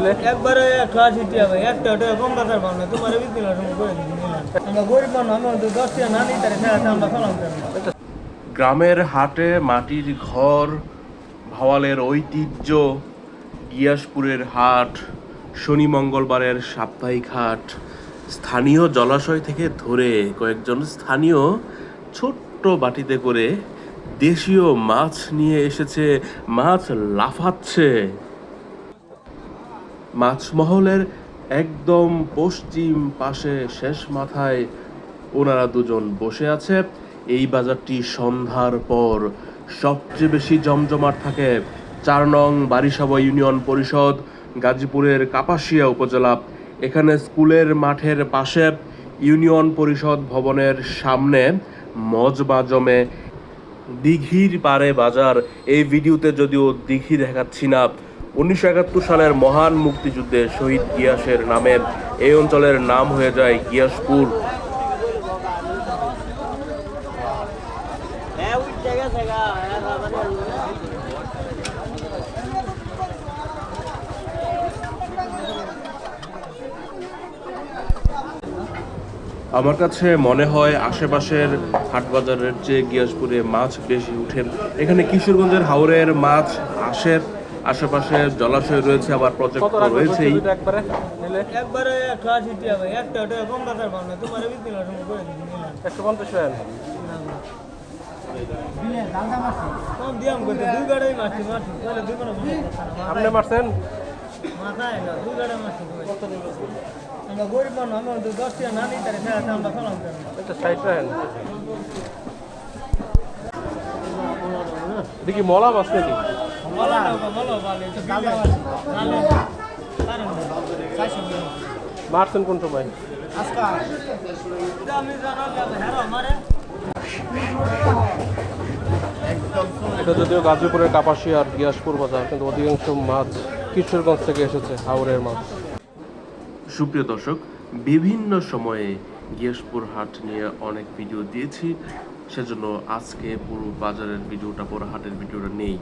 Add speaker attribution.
Speaker 1: নিলে?
Speaker 2: একবারে একশো আশি টাকা ভাই একটা টাকা কম বাজার পাবো না তোমার করে দিচ্ছি আমরা গরিব মানুষ আমি তো দশ টাকা না নিতে পারি আমরা ফেলাম
Speaker 3: গ্রামের হাটে মাটির ঘর ভাওয়ালের ঐতিহ্য গিয়াসপুরের হাট শনি মঙ্গলবারের সাপ্তাহিক হাট স্থানীয় জলাশয় থেকে ধরে কয়েকজন স্থানীয় ছোট্ট বাটিতে করে দেশীয় মাছ নিয়ে এসেছে মাছ লাফাচ্ছে। মাছমহলের একদম পশ্চিম পাশে শেষ মাথায় ওনারা দুজন বসে আছে। এই বাজারটি সন্ধ্যার পর সবচেয়ে বেশি জমজমাট থাকে চার নং বারিসাবা ইউনিয়ন পরিষদ, গাজীপুরের কাপাসিয়া উপজেলা। এখানে স্কুলের মাঠের পাশে ইউনিয়ন পরিষদ ভবনের সামনে মজবা জমে দিঘির পারে বাজার। এই ভিডিওতে যদিও দিঘি দেখাচ্ছি না উনিশশো একাত্তর সালের মহান মুক্তিযুদ্ধে শহীদ গিয়াসের নামের এই অঞ্চলের নাম হয়ে যায় গিয়াসপুর। আমার কাছে মনে হয় আশেপাশের হাট বাজারের চেয়ে গিয়াসপুরে মাছ বেশি উঠে। এখানে কিশোরগঞ্জের হাওরের মাছ আসে। আশেপাশে জলাশয় রয়েছে আবার প্রজেক্ট রয়েছেই।
Speaker 1: একবারে?
Speaker 2: একবারে একশো আশি টাকা ভাই একটা কম বাজার পাবো না তোমার
Speaker 1: একশো পঞ্চাশ আপনি মারছেন?
Speaker 2: আমরা গরিব মানুষ আমি তো দশ টাকা না নিতে আমরা ফেলাম
Speaker 1: দেখি মলা মাছ নাকি? মারছেন কোন সময়? এটা যদিও গাজীপুরের কাপাসিয়া আর গিয়াসপুর বাজার, কিন্তু অধিকাংশ মাছ কিশোরগঞ্জ থেকে এসেছে হাওড়ের মাছ।
Speaker 3: সুপ্রিয় দর্শক, বিভিন্ন সময়ে গিয়াসপুর হাট নিয়ে অনেক ভিডিও দিয়েছি, সেজন্য আজকে পুরো বাজারের ভিডিওটা পুরো হাটের ভিডিওটা নেই।